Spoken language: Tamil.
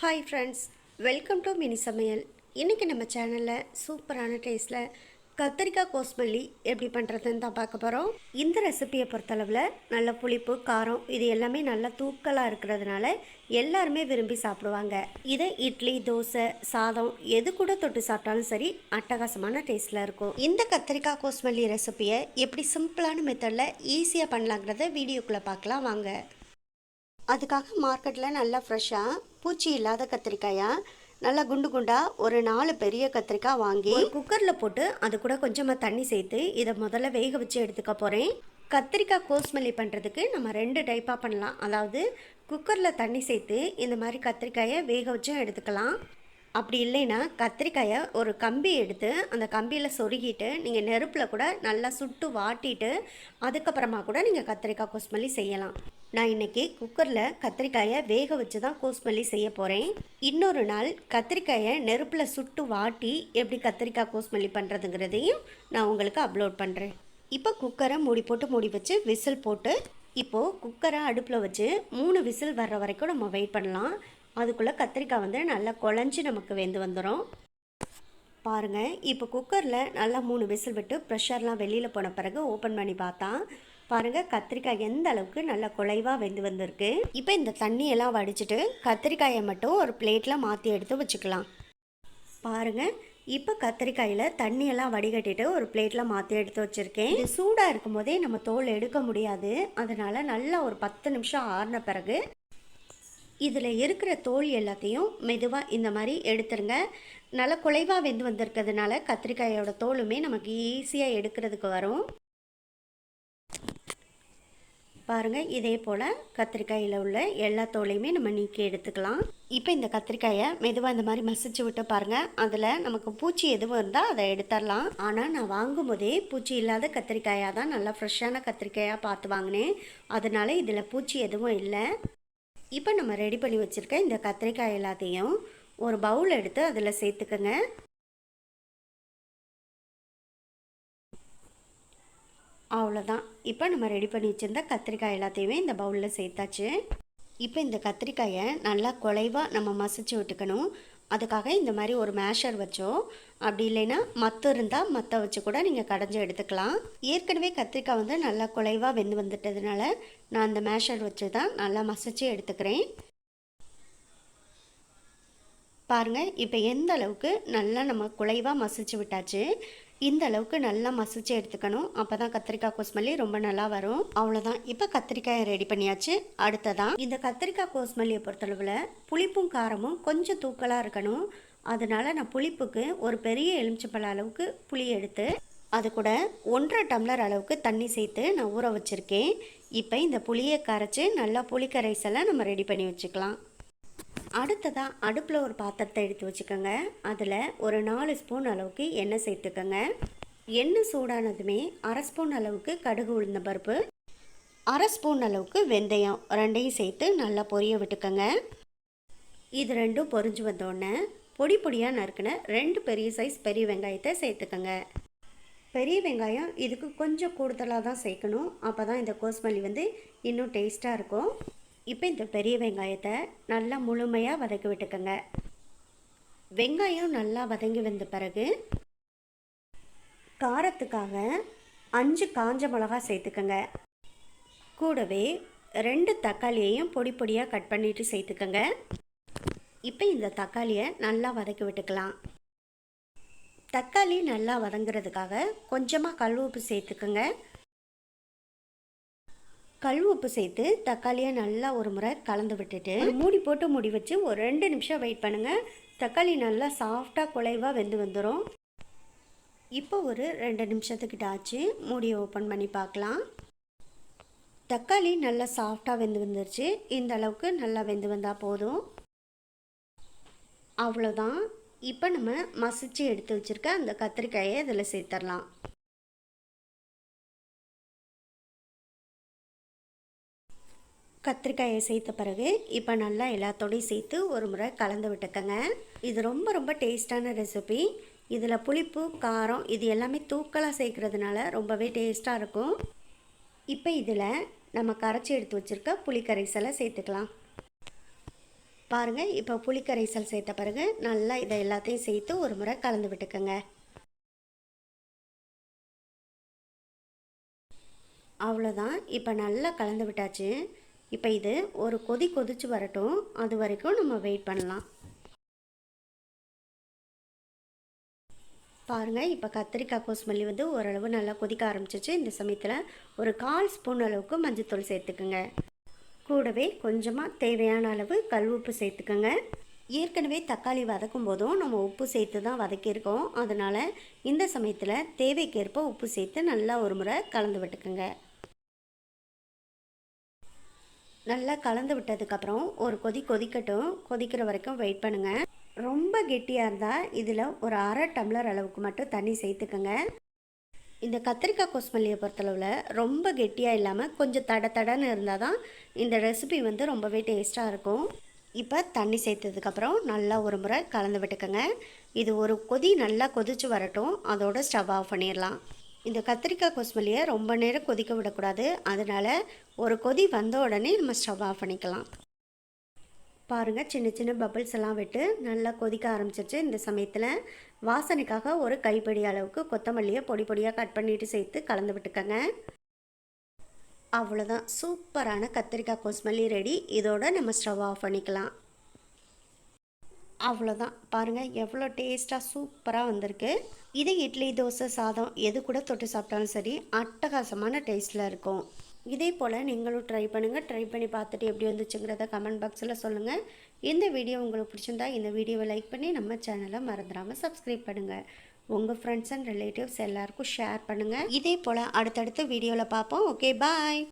Hi friends welcome to mini Samayal இன்றைக்கி நம்ம சேனலில் சூப்பரான டேஸ்ட்டில் கத்திரிக்காய் கோஸ்மல்லி எப்படி பண்ணுறதுன்னு தான் பார்க்க போகிறோம் இந்த ரெசிபியை பொறுத்தளவில் நல்ல புளிப்பு காரம் இது எல்லாமே நல்லா தூக்கலாக இருக்கிறதுனால எல்லாருமே விரும்பி சாப்பிடுவாங்க. இதை இட்லி தோசை சாதம் எது கூட தொட்டு சாப்பிட்டாலும் சரி அட்டகாசமான டேஸ்ட்டில் இருக்கும். இந்த கத்திரிக்காய் கோஸ்மல்லி ரெசிபியை எப்படி சிம்பிளான மெத்தடில் ஈஸியாக பண்ணலாங்கிறத வீடியோக்குள்ளே பார்க்கலாம் வாங்க. அதுக்காக மார்க்கெட்டில் நல்லா ஃப்ரெஷ்ஷாக பூச்சி இல்லாத கத்திரிக்காயா நல்லா குண்டு குண்டாக ஒரு நாலு பெரிய கத்திரிக்காய் வாங்கி குக்கரில் போட்டு அது கூட கொஞ்சமாக தண்ணி சேர்த்து இதை முதல்ல வேக வச்சு எடுத்துக்க போகிறேன் கத்திரிக்காய் கோஸ்மல்லி பண்ணுறதுக்கு நம்ம ரெண்டு டைப்பாக பண்ணலாம். அதாவது குக்கரில் தண்ணி சேர்த்து இந்த மாதிரி கத்திரிக்காயை வேக வச்சும் எடுத்துக்கலாம். அப்படி இல்லைன்னா கத்திரிக்காயை ஒரு கம்பி எடுத்து அந்த கம்பியில் சொருகிட்டு நீங்கள் நெருப்பில் கூட நல்லா சுட்டு வாட்டிட்டு அதுக்கப்புறமா கூட நீங்கள் கத்திரிக்காய் கோஸ்மல்லி செய்யலாம். நான் இன்னைக்கு குக்கரில் கத்திரிக்காயை வேக வச்சு தான் கோஸ்மல்லி செய்ய போகிறேன் இன்னொரு நாள் கத்திரிக்காயை நெருப்பில் சுட்டு வாட்டி எப்படி கத்திரிக்காய் கோஸ்மல்லி பண்ணுறதுங்கிறதையும் நான் உங்களுக்கு அப்லோட் பண்ணுறேன் இப்போ குக்கரை மூடி போட்டு மூடி வச்சு விசில் போட்டு இப்போது குக்கரை அடுப்பில் வச்சு மூணு விசில் வர்ற வரைக்கும் நம்ம வெயிட் பண்ணலாம். அதுக்குள்ளே கத்திரிக்காய் வந்து நல்லா குழஞ்சி நமக்கு வெந்து வந்துடும் பாருங்கள் இப்போ குக்கரில் நல்லா மூணு விசில் விட்டு ப்ரெஷர்லாம் வெளியில் போன பிறகு ஓப்பன் பண்ணி பார்த்தா பாருங்கள் கத்திரிக்காய் எந்த அளவுக்கு நல்லா குலைவாக வெந்து வந்திருக்கு. இப்போ இந்த தண்ணியெல்லாம் வடிச்சிட்டு கத்திரிக்காயை மட்டும் ஒரு பிளேட்டில் மாற்றி எடுத்து வச்சுக்கலாம். பாருங்கள் இப்போ கத்திரிக்காயில் தண்ணியெல்லாம் வடிகட்டிட்டு ஒரு பிளேட்டில் மாற்றி எடுத்து வச்சுருக்கேன். இது சூடாக இருக்கும் போதே நம்ம தோல் எடுக்க முடியாது. அதனால் நல்லா ஒரு பத்து நிமிஷம் ஆறின பிறகு இதில் இருக்கிற தோல் எல்லாத்தையும் மெதுவாக இந்த மாதிரி எடுத்துருங்க. நல்லா குலைவாக வெந்து வந்திருக்கிறதுனால கத்திரிக்காயோட தோலுமே நமக்கு ஈஸியாக எடுக்கிறதுக்கு வரும். பாருங்கள் இதே போல் கத்திரிக்காயில் உள்ள எல்லா தோலையுமே நம்ம நீக்கி எடுத்துக்கலாம். இப்போ இந்த கத்திரிக்காயை மெதுவாக இந்த மாதிரி மசிச்சு விட்டு பாருங்கள் அதில் நமக்கு பூச்சி எதுவும் இருந்தால் அதை எடுத்துடலாம். ஆனால் நான் வாங்கும் போதே பூச்சி இல்லாத கத்திரிக்காயாக தான் நல்லா ஃப்ரெஷ்ஷான கத்திரிக்காயாக பார்த்து வாங்கினேன். அதனால் இதில் பூச்சி எதுவும் இல்லை. இப்போ நம்ம ரெடி பண்ணி வச்சுருக்க இந்த கத்திரிக்காய் எல்லாத்தையும் ஒரு பவுல் எடுத்து அதில் சேர்த்துக்கோங்க. அவ்வளோதான் இப்போ நம்ம ரெடி பண்ணி வச்சுருந்த கத்திரிக்காய் எல்லாத்தையுமே இந்த பவுலில் சேர்த்தாச்சு. இப்போ இந்த கத்திரிக்காயை நல்லா குலைவாக நம்ம மசிச்சு விட்டுக்கணும். அதுக்காக இந்த மாதிரி ஒரு மேஷர் வச்சோ அப்படி இல்லைன்னா மத்து இருந்தால் மற்ற வச்சு கூட நீங்கள் கடைஞ்சி எடுத்துக்கலாம். ஏற்கனவே கத்திரிக்காய் வந்து நல்லா குலைவாக வெந்து வந்துட்டதுனால நான் அந்த மேஷர் வச்சு தான் நல்லா மசிச்சு எடுத்துக்கிறேன். பாருங்கள் இப்போ எந்த அளவுக்கு நல்லா நம்ம குலைவாக மசிச்சு விட்டாச்சு இந்த அளவுக்கு நல்லா மசிச்சு எடுத்துக்கணும். அப்போ தான் கத்திரிக்காய் கோஸ்மல்லி ரொம்ப நல்லா வரும். அவ்வளோதான் இப்போ கத்திரிக்காயை ரெடி பண்ணியாச்சு. அடுத்ததான் இந்த கத்திரிக்காய் கோஸ்மல்லியை பொறுத்தளவில் புளிப்பும் காரமும் கொஞ்சம் தூக்கலாக இருக்கணும். அதனால நான் புளிப்புக்கு ஒரு பெரிய எலுமிச்சப்பழ அளவுக்கு புளி எடுத்து அது கூட ஒன்றரை டம்ளர் அளவுக்கு தண்ணி சேர்த்து நான் ஊற வச்சுருக்கேன். இப்போ இந்த புளியை கரைச்சி நல்லா புளிக்கரைசெல்லாம் நம்ம ரெடி பண்ணி வச்சுக்கலாம். அடுத்ததாக அடுப்பில் ஒரு பாத்திரத்தை எடுத்து வச்சுக்கோங்க. அதில் ஒரு நாலு ஸ்பூன் அளவுக்கு எண்ணெய் சேர்த்துக்கோங்க. எண்ணெய் சூடானதுமே அரை ஸ்பூன் அளவுக்கு கடுகு உளுந்த பருப்பு அரை ஸ்பூன் அளவுக்கு வெந்தயம் ரெண்டையும் சேர்த்து நல்லா பொரிய விட்டுக்கோங்க. இது ரெண்டும் பொரிஞ்சு வந்தோடனே பொடி பொடியாக நறுக்கின ரெண்டு பெரிய சைஸ் பெரிய வெங்காயத்தை சேர்த்துக்கோங்க. பெரிய வெங்காயம் இதுக்கு கொஞ்சம் கூடுதலாக தான் சேர்க்கணும். அப்போ தான் இந்த கோஸ்மல்லி வந்து இன்னும் டேஸ்ட்டாக இருக்கும். இப்போ இந்த பெரிய வெங்காயத்தை நல்லா முழுமையாக வதக்கி விட்டுக்கோங்க. வெங்காயம் நல்லா வதங்கி வந்த பிறகு காரத்துக்காக அஞ்சு காஞ்ச மிளகா சேர்த்துக்கோங்க. கூடவே ரெண்டு தக்காளியையும் பொடி பொடியாக கட் பண்ணிவிட்டு சேர்த்துக்கோங்க. இப்போ இந்த தக்காளியை நல்லா வதக்கி விட்டுக்கலாம். தக்காளி நல்லா வதங்குறதுக்காக கொஞ்சமாக கல் உப்பு சேர்த்துக்கோங்க. கல் உப்பு சேர்த்து தக்காளியை நல்லா ஒரு முறை கலந்து விட்டுட்டு மூடி போட்டு மூடி வச்சு ஒரு ரெண்டு நிமிஷம் வெயிட் பண்ணுங்கள் தக்காளி நல்லா சாஃப்டாக குலைவாக வெந்து வந்துடும் இப்போ ஒரு ரெண்டு நிமிஷத்துக்கிட்ட ஆச்சு. மூடியை ஓப்பன் பண்ணி பார்க்கலாம். தக்காளி நல்லா சாஃப்டாக வெந்து வந்துருச்சு. இந்த அளவுக்கு நல்லா வெந்து வந்தால் போதும். அவ்வளோதான் இப்போ நம்ம மசிச்சு எடுத்து வச்சுருக்க அந்த கத்திரிக்காயை இதில் சேர்த்துடலாம். கத்திரிக்காயை சேர்த்த பிறகு இப்போ நல்லா எல்லாத்தோடையும் சேர்த்து ஒரு முறை கலந்து விட்டுக்கங்க. இது ரொம்ப ரொம்ப டேஸ்டான ரெசிபி. இதில் புளிப்பு காரம் இது எல்லாமே தூக்கலாக சேர்க்குறதுனால ரொம்பவே டேஸ்ட்டாக இருக்கும். இப்போ இதில் நம்ம கரைச்சி எடுத்து வச்சுருக்க புளிக்கரைசலை சேர்த்துக்கலாம். பாருங்கள் இப்போ புளிக்கரைசல் சேர்த்த பிறகு நல்லா இதை எல்லாத்தையும் சேர்த்து ஒரு முறை கலந்து விட்டுக்கோங்க. அவ்வளோதான் இப்போ நல்லா கலந்து விட்டாச்சு. இப்போ இது ஒரு கொதி கொதிச்சு வரட்டும். அது வரைக்கும் நம்ம வெயிட் பண்ணலாம். பாருங்கள் இப்போ கத்திரிக்காய் கோஸ்மல்லி வந்து ஓரளவு நல்லா கொதிக்க ஆரம்பிச்சிச்சு. இந்த சமயத்தில் ஒரு கால் ஸ்பூன் அளவுக்கு மஞ்சத்தூள் சேர்த்துக்குங்க. கூடவே கொஞ்சமாக தேவையான அளவு கல் உப்பு சேர்த்துக்கோங்க. ஏற்கனவே தக்காளி வதக்கும் போதும் நம்ம உப்பு சேர்த்து தான் வதக்கியிருக்கோம். அதனால் இந்த சமயத்தில் தேவைக்கேற்ப உப்பு சேர்த்து நல்லா ஒரு முறை கலந்து விட்டுக்குங்க. நல்லா கலந்து விட்டதுக்கப்புறம் ஒரு கொதி கொதிக்கட்டும். கொதிக்கிற வரைக்கும் வெயிட் பண்ணுங்கள் ரொம்ப கெட்டியாக இருந்தால் இதில் ஒரு அரை டம்ளர் அளவுக்கு மட்டும் தண்ணி சேர்த்துக்கோங்க. இந்த கத்திரிக்காய் கொஸ்மல்லியை பொறுத்தளவில் ரொம்ப கெட்டியாக இல்லாமல் கொஞ்சம் தட தடன்னு இருந்தால் தான் இந்த ரெசிபி வந்து ரொம்பவே டேஸ்ட்டாக இருக்கும். இப்போ தண்ணி சேர்த்ததுக்கப்புறம் நல்லா ஒரு முறை கலந்து விட்டுக்கோங்க. இது ஒரு கொதி நல்லா கொதித்து வரட்டும். அதோட ஸ்டவ் ஆஃப் பண்ணிடலாம். இந்த கத்திரிக்காய் கொஸ்மல்லியை ரொம்ப நேரம் கொதிக்க விடக்கூடாது. அதனால் ஒரு கொதி வந்த உடனே நம்ம ஸ்டவ் ஆஃப் பண்ணிக்கலாம். பாருங்கள் சின்ன சின்ன பபிள்ஸ் எல்லாம் விட்டு நல்லா கொதிக்க ஆரம்பிச்சிருச்சு. இந்த சமயத்தில் வாசனைக்காக ஒரு கைப்பிடி அளவுக்கு கொத்தமல்லியை பொடி பொடியாக கட் பண்ணிவிட்டு சேர்த்து கலந்து விட்டுக்கோங்க. அவ்வளோதான் சூப்பரான கத்திரிக்காய் கொஸ்மல்லி ரெடி. இதோட நம்ம ஸ்டவ் ஆஃப் பண்ணிக்கலாம். அவ்வளோதான் பாருங்கள் எவ்வளோ டேஸ்ட்டாக சூப்பராக வந்திருக்கு. இதே இட்லி தோசை சாதம் எது கூட தொட்டு சாப்பிட்டாலும் சரி அட்டகாசமான டேஸ்ட்டில் இருக்கும். இதே போல் நீங்களும் ட்ரை பண்ணுங்கள் ட்ரை பண்ணி பார்த்துட்டு எப்படி வந்துச்சுங்கிறத கமெண்ட் பாக்ஸில் சொல்லுங்கள் இந்த வீடியோ உங்களுக்கு பிடிச்சிருந்தா இந்த வீடியோவை லைக் பண்ணி நம்ம சேனலை மறந்துடாமல் சப்ஸ்கிரைப் பண்ணுங்கள் உங்கள் ஃப்ரெண்ட்ஸ் அண்ட் ரிலேட்டிவ்ஸ் எல்லாருக்கும் ஷேர் பண்ணுங்கள் இதே போல் அடுத்தடுத்த வீடியோவில் பார்ப்போம். Okay bye